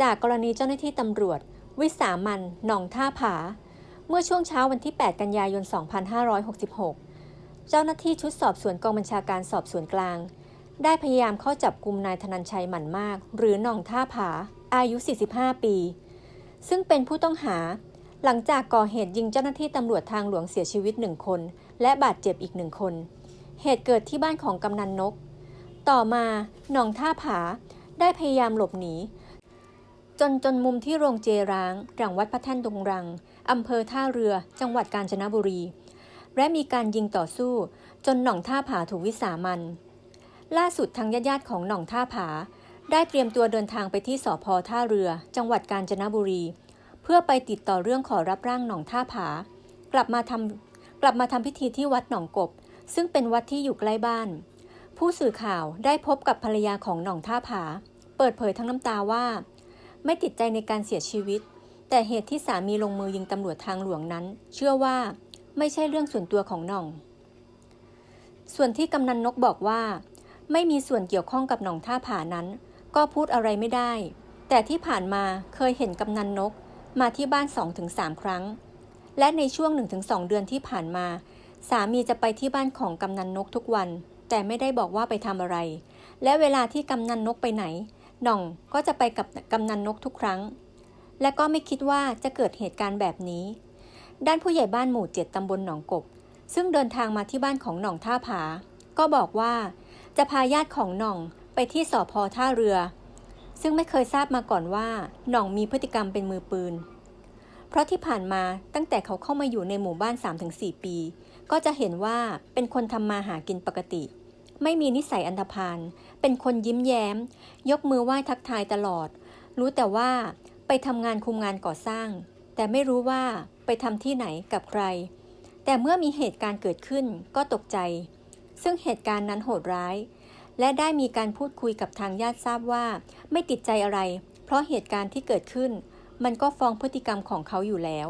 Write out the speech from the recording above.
จากกรณีเจ้าหน้าที่ตำรวจ วิสามันหนองท่าผา เมื่อช่วงเช้าวันที่ 8 กันยายน 2566 เจ้าหน้าที่ชุดสอบสวนกองบัญชาการสอบสวนกลาง ได้พยายามเข้าจับกลุ่มนายธนันชัยหมั่นมาก หรือหน่องท่าผา อายุ 45 ปี ซึ่งเป็นผู้ต้องหา หลังจากก่อเหตุยิงเจ้าหน้าที่ตำรวจทางหลวงเสียชีวิตหนึ่งคน และบาดเจ็บอีกหนึ่งคน เหตุเกิดที่บ้านของกำนันนก ต่อมาหน่องท่าผาได้พยายามหลบหนี จนจนมุมที่โรงเจร้างหลังวัดพระแท่นดงรัง อำเภอท่าเรือ จังหวัดกาญจนบุรี และมีการยิงต่อสู้ จนหน่องท่าผาถูกวิสามันล่าสุดทางญาติๆของหน่องท่าผา ได้เตรียมตัวเดินทางไปที่สพท่าเรือ จังหวัดกาญจนบุรี เพื่อไปติดต่อเรื่องขอรับร่างหน่องท่าผา กลับมาทำกลับมาทำพิธีที่วัดหนองกบ ซึ่งเป็นวัดที่อยู่ใกล้บ้าน ผู้สื่อข่าวได้พบกับภรรยาของหน่องท่าผา เปิดเผยทั้งน้ำตาว่า ไม่ติดใจในการเสียชีวิต แต่เหตุที่สามีลงมือยิงตำรวจทางหลวงนั้น เชื่อว่าไม่ใช่เรื่องส่วนตัวของหน่อง ส่วนที่กำนันนกบอกว่า ไม่มีส่วนเกี่ยวข้องกับหน่องท่าผานั้น ก็พูดอะไรไม่ได้ แต่ที่ผ่านมาเคยเห็นกำนันนกมาที่บ้าน 2-3 ครั้ง และในช่วง 1-2 เดือนที่ผ่านมา สามีจะไปที่บ้านของกำนันนกทุกวัน แต่ไม่ได้บอกว่าไปทำอะไร และเวลาที่กำนันนกไปไหน หน่องก็จะไปกับกำนันนกทุกครั้ง และก็ไม่คิดว่าจะเกิดเหตุการณ์แบบนี้ ด้านผู้ใหญ่บ้านหมู่เจ็ดตำบลหนองกบ ซึ่งเดินทางมาที่บ้านของหน่องท่าผา ก็บอกว่าจะพาญาติของหน่องไปที่สอพอท่าเรือ ซึ่งไม่เคยทราบมาก่อนว่าหน่องมีพฤติกรรมเป็นมือปืน เพราะที่ผ่านมาตั้งแต่เขาเข้ามาอยู่ในหมู่บ้าน 3-4 ปี ก็จะเห็นว่าเป็นคนทำมาหากินปกติ ไม่มีนิสัยอันธพาล เป็นคนยิ้มแย้ม ยกมือไหว้ทักทายตลอด รู้แต่ว่าไปทำงานคุมงานก่อสร้าง แต่ไม่รู้ว่าไปทำที่ไหนกับใคร แต่เมื่อมีเหตุการณ์เกิดขึ้นก็ตกใจ ซึ่งเหตุการณ์นั้นโหดร้าย และได้มีการพูดคุยกับทางญาติทราบว่า ไม่ติดใจอะไร เพราะเหตุการณ์ที่เกิดขึ้น มันก็ฟ้องพฤติกรรมของเขาอยู่แล้ว